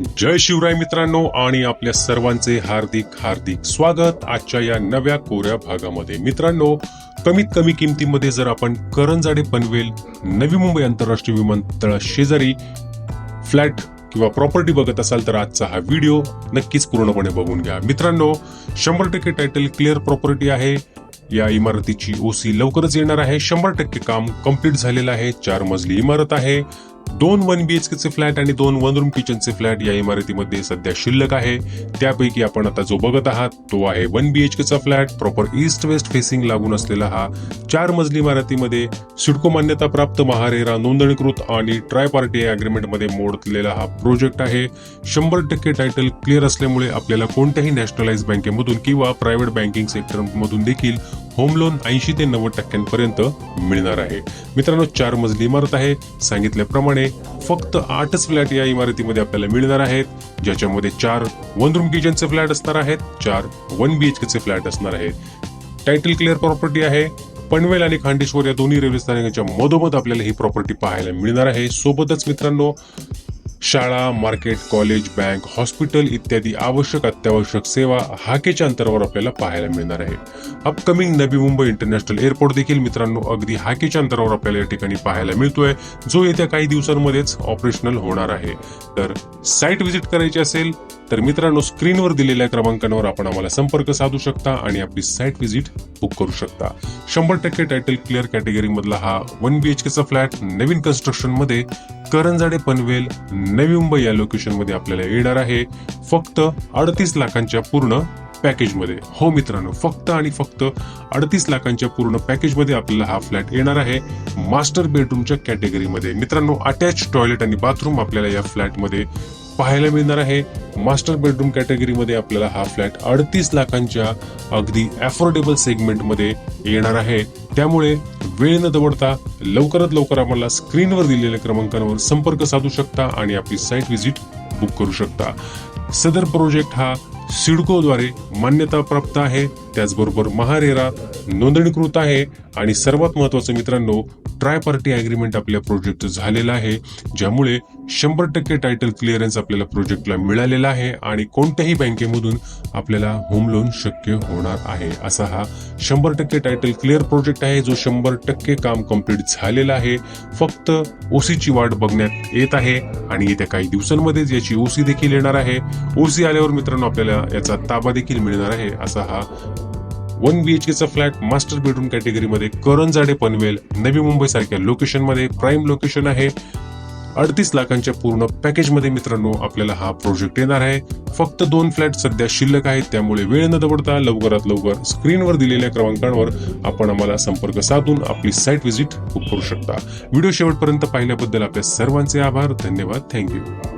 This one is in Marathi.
जय शिवराय मित्रांनो आणि आपल्या सर्वांचे हार्दिक हार्दिक स्वागत आजच्या या नव्या कोऱ्या भागामध्ये. मित्रांनो कमीत कमी किमतीमध्ये जर आपण करंजाडे पनवेल नवी मुंबई आंतरराष्ट्रीय विमानतळा शेजारी फ्लॅट किंवा प्रॉपर्टी बघत असाल तर आजचा हा व्हिडिओ नक्कीच पूर्णपणे बघून घ्या. मित्रांनो शंभर टक्के टायटल क्लिअर प्रॉपर्टी आहे. या इमारतीची ओसी लवकरच येणार आहे. शंभर टक्के काम कंप्लीट झालेलं आहे. चार मजली इमारत आहे. दोन वन बी एच चे फ्लॅट आणि दोन वन रूम किचनचे फ्लॅट या इमारतीमध्ये सध्या शिल्लक आहे. त्यापैकी आपण आता जो बघत आहात तो आहे वन बी एच चा flat. Proper east west facing लागून असलेला हा चार मजली इमारतीमध्ये सिडको मान्यता प्राप्त महारेरा नोंदणीकृत आणि ट्राय पार्टी अग्रीमेंटमध्ये मोडलेला हा प्रोजेक्ट आहे. शंभर टक्के टायटल क्लिअर असल्यामुळे आपल्याला कोणत्याही नॅशनलाइज बँकेमधून किंवा प्रायव्हेट बँकिंग सेक्टरमधून देखील होम लोन ऐंशी ते नव्वद टक्क्यांपर्यंत मिळणार आहे. मित्रांनो चार मजली इमारत आहे. सांगितल्याप्रमाणे फक्त आठच फ्लॅट या इमारतीमध्ये आपल्याला मिळणार आहेत ज्याच्यामध्ये चार वन रूम किचनचे फ्लॅट असणार आहेत चार वन बी एच केचे फ्लॅट असणार आहेत. टायटल क्लिअर प्रॉपर्टी आहे. पनवेल आणि खांडेश्वर या दोन्ही रेल्वे स्थानकाच्या मधोमध आपल्याला ही प्रॉपर्टी पाहायला मिळणार आहे. सोबतच मित्रांनो शाळा मार्केट कॉलेज बँक हॉस्पिटल इत्यादी आवश्यक अत्यावश्यक सेवा हाकेच्या अंतरावर आपल्याला पाहायला मिळणार आहे upcoming Navi Mumbai international airport देखील मित्रांनो अगदी हाकेच्या अंतरावर आपल्याला या ठिकाणी पाहायला मिळतोय. जो येत्या काही दिवसांमध्येच ऑपरेशनल होणार आहे. तर साईट व्हिजिट करायची असेल तर मित्रांनो स्क्रीनवर दिलेल्या क्रमांकांवर आपण आम्हाला संपर्क साधू शकता आणि आपली साईट व्हिजिट बुक करू शकता. शंभर टक्के टायटल क्लिअर कॅटेगरीमधला हा वन बी एच केचा फ्लॅट नवीन कन्स्ट्रक्शनमध्ये करंजाडे पनवेल नवी मुंबई या लोकेशनमध्ये आपल्याला येणार आहे. फक्त अडतीस लाखांच्या पूर्ण पॅकेजमध्ये हो मित्रांनो फक्त आणि फक्त अडतीस लाखांच्या पूर्ण पॅकेजमध्ये आपल्याला हा फ्लॅट येणार आहे. मास्टर बेडरूमच्या कॅटेगरीमध्ये मित्रांनो अटॅच टॉयलेट आणि बाथरूम आपल्याला या फ्लॅटमध्ये पाहायला मिळणार आहे. मास्टर बेडरूम कॅटेगरीमध्ये आपल्याला हा फ्लॅट अडतीस लाखांच्या अगदी अफोर्डेबल सेगमेंटमध्ये येणार आहे. त्यामुळे वेळ न दवडता लवकरात लवकर आम्हाला स्क्रीनवर दिलेल्या क्रमांकांवर संपर्क साधू शकता आणि आपली साईट व्हिजिट बुक करू शकता. सदर प्रोजेक्ट हा सिडकोद्वारे मान्यता प्राप्त आहे. त्याचबरोबर महारेरा नोंदणीकृत आहे. आणि सर्वात महत्वाचं मित्रांनो ट्राय पार्टी अग्रीमेंट आपल्या प्रोजेक्टचं झालेला आहे. ज्यामुळे शंभर टक्के टायटल क्लिअरन्स आपल्याला प्रोजेक्टला मिळालेला आहे. आणि कोणत्याही बँकेमधून आपल्याला होम लोन शक्य होणार आहे. असा हा शंभर टक्के टायटल क्लिअर प्रोजेक्ट आहे. जो शंभर टक्के काम कंप्लीट झालेला आहे. फक्त ओसीची वाट बघण्यात येत आहे. आणि येत्या काही दिवसांमध्येच याची ओसी देखील येणार आहे. ओसी आल्यावर मित्रांनो आपल्याला याचा ताबा देखील मिळणार आहे असा हा वन बी एच केचा फ्लॅट मास्टर बेडरूम कॅटेगरीमध्ये करंजाडे पनवेल नवी मुंबई सारख्या लोकेशनमध्ये प्राईम लोकेशन आहे. अडतीस लाखांच्या पूर्ण पॅकेजमध्ये मित्रांनो आपल्याला हा प्रोजेक्ट येणार आहे. फक्त दोन फ्लॅट सध्या शिल्लक आहेत त्यामुळे वेळ न दवडता लवकरात लवकर स्क्रीनवर दिलेल्या क्रमांकांवर आपण आम्हाला संपर्क साधून आपली साईट व्हिजिट बुक करू शकता. व्हिडिओ शेवटपर्यंत पाहिल्याबद्दल आपल्या सर्वांचे आभार धन्यवाद थँक्यू